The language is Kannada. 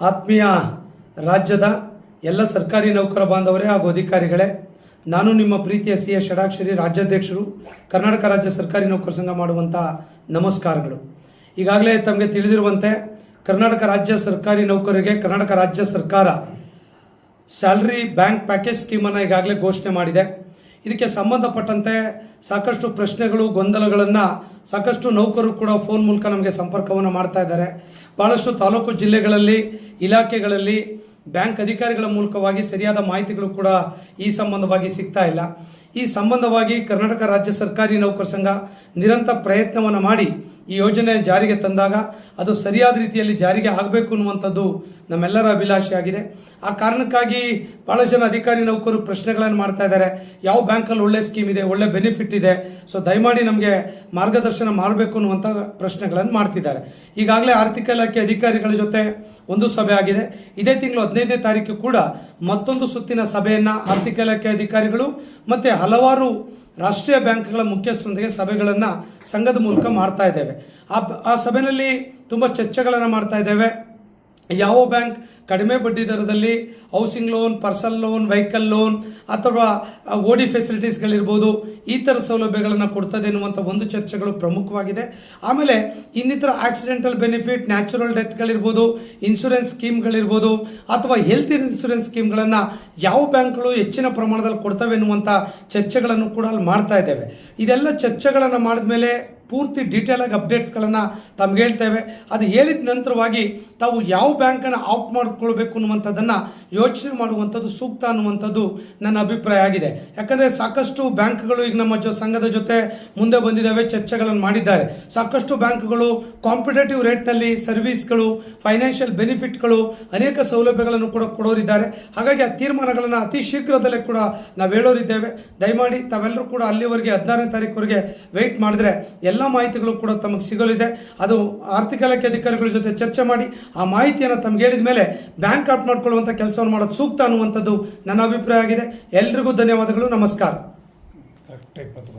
ಆತ್ಮೀಯ ರಾಜ್ಯದ ಎಲ್ಲ ಸರ್ಕಾರಿ ನೌಕರ ಬಾಂಧವರೇ ಹಾಗೂ ಅಧಿಕಾರಿಗಳೇ, ನಾನು ನಿಮ್ಮ ಪ್ರೀತಿಯ ಸಿ ಎ ಷಡಾಕ್ಷರಿ ರಾಜ್ಯಾಧ್ಯಕ್ಷರು, ಕರ್ನಾಟಕ ರಾಜ್ಯ ಸರ್ಕಾರಿ ನೌಕರ ಸಂಘ ಮಾಡುವಂಥ ನಮಸ್ಕಾರಗಳು. ಈಗಾಗಲೇ ತಮಗೆ ತಿಳಿದಿರುವಂತೆ ಕರ್ನಾಟಕ ರಾಜ್ಯ ಸರ್ಕಾರಿ ನೌಕರರಿಗೆ ಕರ್ನಾಟಕ ರಾಜ್ಯ ಸರ್ಕಾರ ಸ್ಯಾಲ್ರಿ ಬ್ಯಾಂಕ್ ಪ್ಯಾಕೇಜ್ ಸ್ಕೀಮನ್ನು ಈಗಾಗಲೇ ಘೋಷಣೆ ಮಾಡಿದೆ. ಇದಕ್ಕೆ ಸಂಬಂಧಪಟ್ಟಂತೆ ಸಾಕಷ್ಟು ಪ್ರಶ್ನೆಗಳು, ಗೊಂದಲಗಳನ್ನು ಸಾಕಷ್ಟು ನೌಕರರು ಕೂಡ ಫೋನ್ ಮೂಲಕ ನಮಗೆ ಸಂಪರ್ಕವನ್ನು ಮಾಡ್ತಾ ಇದ್ದಾರೆ. ಭಾಳಷ್ಟು ತಾಲೂಕು ಜಿಲ್ಲೆಗಳಲ್ಲಿ ಇಲಾಖೆಗಳಲ್ಲಿ ಬ್ಯಾಂಕ್ ಅಧಿಕಾರಿಗಳ ಮೂಲಕವಾಗಿ ಸರಿಯಾದ ಮಾಹಿತಿಗಳು ಕೂಡ ಈ ಸಂಬಂಧವಾಗಿ ಸಿಗ್ತಾ ಇಲ್ಲ. ಈ ಸಂಬಂಧವಾಗಿ ಕರ್ನಾಟಕ ರಾಜ್ಯ ಸರ್ಕಾರಿ ನೌಕರ ಸಂಘ ನಿರಂತರ ಪ್ರಯತ್ನವನ್ನು ಮಾಡಿ ಈ ಯೋಜನೆ ಜಾರಿಗೆ ತಂದಾಗ ಅದು ಸರಿಯಾದ ರೀತಿಯಲ್ಲಿ ಜಾರಿಗೆ ಆಗಬೇಕು ಅನ್ನುವಂಥದ್ದು ನಮ್ಮೆಲ್ಲರ ಅಭಿಲಾಷೆಯಾಗಿದೆ. ಆ ಕಾರಣಕ್ಕಾಗಿ ಭಾಳ ಜನ ಅಧಿಕಾರಿ ನೌಕರು ಪ್ರಶ್ನೆಗಳನ್ನು ಮಾಡ್ತಾ ಇದ್ದಾರೆ. ಯಾವ ಬ್ಯಾಂಕಲ್ಲಿ ಒಳ್ಳೆ ಸ್ಕೀಮ್ ಇದೆ, ಒಳ್ಳೆ ಬೆನಿಫಿಟ್ ಇದೆ, ಸೊ ದಯಮಾಡಿ ನಮಗೆ ಮಾರ್ಗದರ್ಶನ ಮಾಡಬೇಕು ಅನ್ನುವಂಥ ಪ್ರಶ್ನೆಗಳನ್ನು ಮಾಡ್ತಿದ್ದಾರೆ. ಈಗಾಗಲೇ ಆರ್ಥಿಕ ಇಲಾಖೆ ಅಧಿಕಾರಿಗಳ ಜೊತೆ ಒಂದು ಸಭೆ ಆಗಿದೆ. ಇದೇ ತಿಂಗಳು ಹದಿನೈದನೇ ತಾರೀಕು ಕೂಡ ಮತ್ತೊಂದು ಸುತ್ತಿನ ಸಭೆಯನ್ನು ಆರ್ಥಿಕ ಇಲಾಖೆ ಅಧಿಕಾರಿಗಳು ಮತ್ತು ಹಲವಾರು ರಾಷ್ಟ್ರೀಯ ಬ್ಯಾಂಕ್ಗಳ ಮುಖ್ಯಸ್ಥರೊಂದಿಗೆ ಸಭೆಗಳನ್ನು ಸಂಘದ ಮೂಲಕ ಮಾಡ್ತಾ ಇದ್ದೇವೆ. ಆ ಆ ಸಭೆಯಲ್ಲಿ ತುಂಬ ಚರ್ಚೆಗಳನ್ನು ಮಾಡ್ತಾ ಇದ್ದೇವೆ. ಯಾವ ಬ್ಯಾಂಕ್ ಕಡಿಮೆ ಬಡ್ಡಿ ದರದಲ್ಲಿ housing loan personal loan vehicle loan ಅಥವಾ ಓಡಿ ಫೆಸಿಲಿಟೀಸ್ಗಳಿರ್ಬೋದು ಈ ಥರ ಸೌಲಭ್ಯಗಳನ್ನು ಕೊಡ್ತದೆ ಎನ್ನುವಂಥ ಒಂದು ಚರ್ಚೆಗಳು ಪ್ರಮುಖವಾಗಿದೆ. ಆಮೇಲೆ ಇನ್ನಿತರ ಆಕ್ಸಿಡೆಂಟಲ್ ಬೆನಿಫಿಟ್ ನ್ಯಾಚುರಲ್ ಡೆತ್ಗಳಿರ್ಬೋದು ಇನ್ಶೂರೆನ್ಸ್ ಸ್ಕೀಮ್ಗಳಿರ್ಬೋದು ಅಥವಾ ಹೆಲ್ತ್ ಇನ್ಶೂರೆನ್ಸ್ ಸ್ಕೀಮ್ಗಳನ್ನು ಯಾವ ಬ್ಯಾಂಕ್ಗಳು ಹೆಚ್ಚಿನ ಪ್ರಮಾಣದಲ್ಲಿ ಕೊಡ್ತವೆ ಎನ್ನುವಂಥ ಚರ್ಚೆಗಳನ್ನು ಕೂಡ ಅಲ್ಲಿ ಮಾಡ್ತಾ ಇದ್ದೇವೆ. ಇದೆಲ್ಲ ಚರ್ಚೆಗಳನ್ನು ಮಾಡಿದ ಮೇಲೆ ಪೂರ್ತಿ ಡೀಟೇಲ್ ಆಗಿ ಅಪ್ಡೇಟ್ಸ್ಗಳನ್ನು ತಮ್ಗೆ ಹೇಳ್ತೇವೆ. ಅದು ಹೇಳಿದ ನಂತರವಾಗಿ ತಾವು ಯಾವ ಬ್ಯಾಂಕನ್ನು ಆಫ್ ಮಾಡಿಕೊಳ್ಬೇಕು ಅನ್ನುವಂಥದ್ದನ್ನು ಯೋಚನೆ ಮಾಡುವಂಥದ್ದು ಸೂಕ್ತ ಅನ್ನುವಂಥದ್ದು ನನ್ನ ಅಭಿಪ್ರಾಯ ಆಗಿದೆ. ಯಾಕಂದರೆ ಸಾಕಷ್ಟು ಬ್ಯಾಂಕ್ಗಳು ಈಗ ನಮ್ಮ ಜೊ ಸಂಘದ ಜೊತೆ ಮುಂದೆ ಬಂದಿದ್ದಾವೆ, ಚರ್ಚೆಗಳನ್ನು ಮಾಡಿದ್ದಾರೆ. ಸಾಕಷ್ಟು ಬ್ಯಾಂಕ್ಗಳು ಕಾಂಪಿಟೇಟಿವ್ ರೇಟ್ನಲ್ಲಿ ಸರ್ವಿಸ್ಗಳು ಫೈನಾನ್ಷಿಯಲ್ ಬೆನಿಫಿಟ್ಗಳು ಅನೇಕ ಸೌಲಭ್ಯಗಳನ್ನು ಕೂಡ ಕೊಡೋರಿದ್ದಾರೆ. ಹಾಗಾಗಿ ಆ ತೀರ್ಮಾನಗಳನ್ನು ಅತಿ ಶೀಘ್ರದಲ್ಲೇ ಕೂಡ ನಾವು ಹೇಳೋರಿದ್ದೇವೆ. ದಯಮಾಡಿ ತಾವೆಲ್ಲರೂ ಕೂಡ ಅಲ್ಲಿವರೆಗೆ ಹದಿನಾರನೇ ತಾರೀಕುವರೆಗೆ ವೆಯ್ಟ್ ಮಾಡಿದ್ರೆ ಎಲ್ಲ ಮಾಹಿತಿಗಳು ಕೂಡ ತಮಗೆ ಸಿಗಲಿದೆ. ಅದು ಆರ್ಥಿಕ ಇಲಾಖೆ ಅಧಿಕಾರಿಗಳ ಜೊತೆ ಚರ್ಚೆ ಮಾಡಿ ಆ ಮಾಹಿತಿಯನ್ನು ತಮ್ಗೆ ಹೇಳಿದ ಮೇಲೆ ಬ್ಯಾಂಕ್ ಆಫ್ ಮಾಡ್ಕೊಳ್ಳುವಂಥ ಕೆಲಸವನ್ನು ಮಾಡೋದು ಸೂಕ್ತ ಅನ್ನುವಂಥದ್ದು ನನ್ನ ಅಭಿಪ್ರಾಯ ಆಗಿದೆ. ಎಲ್ರಿಗೂ ಧನ್ಯವಾದಗಳು. ನಮಸ್ಕಾರ.